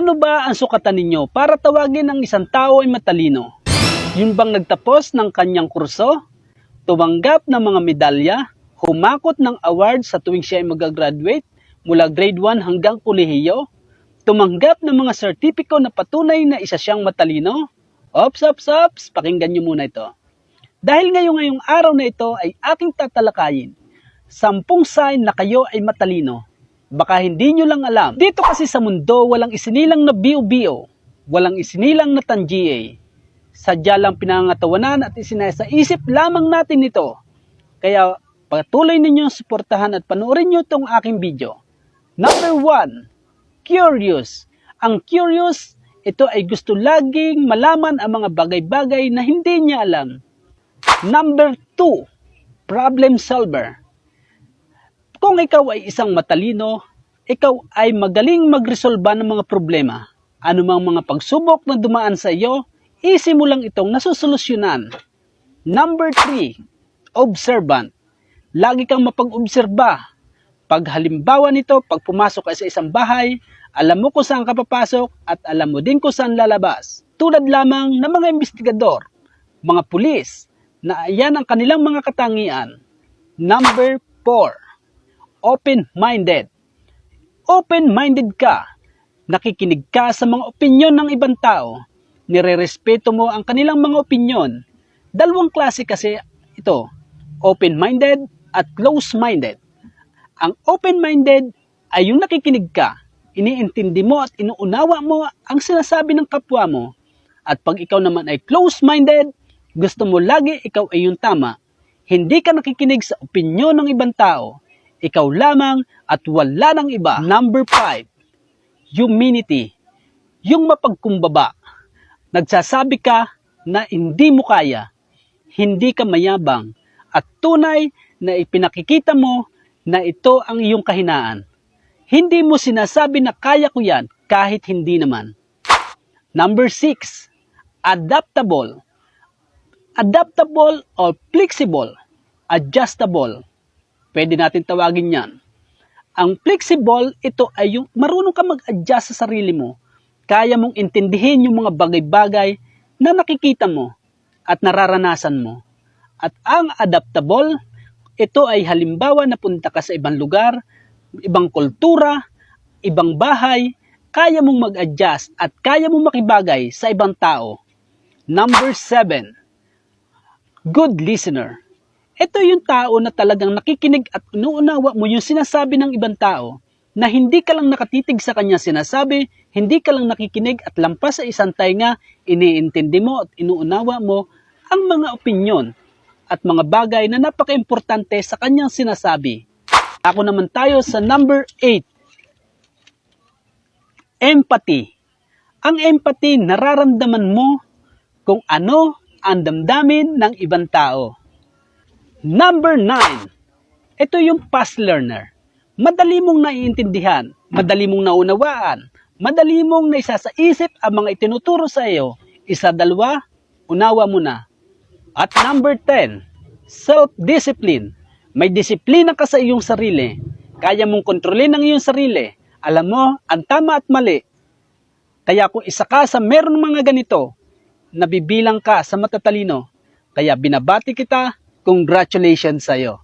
Ano ba ang sukatan ninyo para tawagin ang isang tao ay matalino? Yun bang nagtapos ng kanyang kurso? Tumanggap ng mga medalya? Humakot ng award sa tuwing siya ay magagraduate mula grade 1 hanggang kolehiyo? Tumanggap ng mga sertipiko na patunay na isa siyang matalino? Ops, ops, ops, pakinggan niyo muna ito. Dahil ngayong ngayong araw na ito ay aking tatalakayin, sampung sign na kayo ay matalino. Baka hindi nyo lang alam. Dito kasi sa mundo, walang isinilang na bio-bio, walang isinilang na tangiay. Sadya lang pinangatawanan at isinasaisip lamang natin ito. Kaya patuloy ninyong suportahan at panoorin nyo itong aking video. Number one, curious. Ang curious, ito ay gusto laging malaman ang mga bagay-bagay na hindi niya alam. Number two, problem solver. Kung ikaw ay isang matalino, ikaw ay magaling magresolba ng mga problema. Ano mang mga pagsubok na dumaan sa iyo, easy mo lang itong nasusolusyonan. Number three, observant. Lagi kang mapag-obserba. Pag halimbawa nito, pag pumasok ka sa isang bahay, alam mo kung saan ka papasok at alam mo din kung saan lalabas. Tulad lamang ng mga investigador, mga pulis, na ayan ang kanilang mga katangian. Number 4. Open-minded. Open-minded ka. Nakikinig ka sa mga opinyon ng ibang tao. Nirerespeto mo ang kanilang mga opinyon. Dalawang klase kasi ito, open-minded at close-minded. Ang open-minded ay yung nakikinig ka, iniintindi mo at inuunawa mo ang sinasabi ng kapwa mo. At pag ikaw naman ay close-minded, gusto mo lagi ikaw ay yung tama. Hindi ka nakikinig sa opinyon ng ibang tao. Ikaw lamang at wala ng iba. Number 5. Humility. Yung mapagkumbaba. Nagsasabi ka na hindi mo kaya. Hindi ka mayabang. At tunay na ipinakikita mo na ito ang iyong kahinaan. Hindi mo sinasabi na kaya ko yan kahit hindi naman. Number 6. Adaptable adaptable or flexible, adjustable. Pwede natin tawagin yan. Ang flexible, ito ay yung marunong ka mag-adjust sa sarili mo. Kaya mong intindihin yung mga bagay-bagay na nakikita mo at nararanasan mo. At ang adaptable, ito ay halimbawa na punta ka sa ibang lugar, ibang kultura, ibang bahay, kaya mong mag-adjust at kaya mong makibagay sa ibang tao. Number 7 good listener. Ito yung tao na talagang nakikinig at inuunawa mo yung sinasabi ng ibang tao na hindi ka lang nakatitig sa kanya sinasabi, hindi ka lang nakikinig at lampas sa isang tainga, iniintindi mo at inuunawa mo ang mga opinyon at mga bagay na napaka-importante sa kanyang sinasabi. Ako naman tayo sa number 8. Empathy. Ang empathy, nararamdaman mo kung ano ang damdamin ng ibang tao. Number 9. Ito yung past learner. Madali mong naiintindihan, madali mong naunawaan, madali mong naisasaisip ang mga itinuturo sa iyo. Isa, dalawa, unawa mo na. At number 10, self-discipline. May disiplina ka sa iyong sarili. Kaya mong kontrolin ang iyong sarili. Alam mo, ang tama at mali. Kaya kung isa ka sa meron mga ganito, nabibilang ka sa matatalino. Kaya binabati kita, congratulations sa iyo.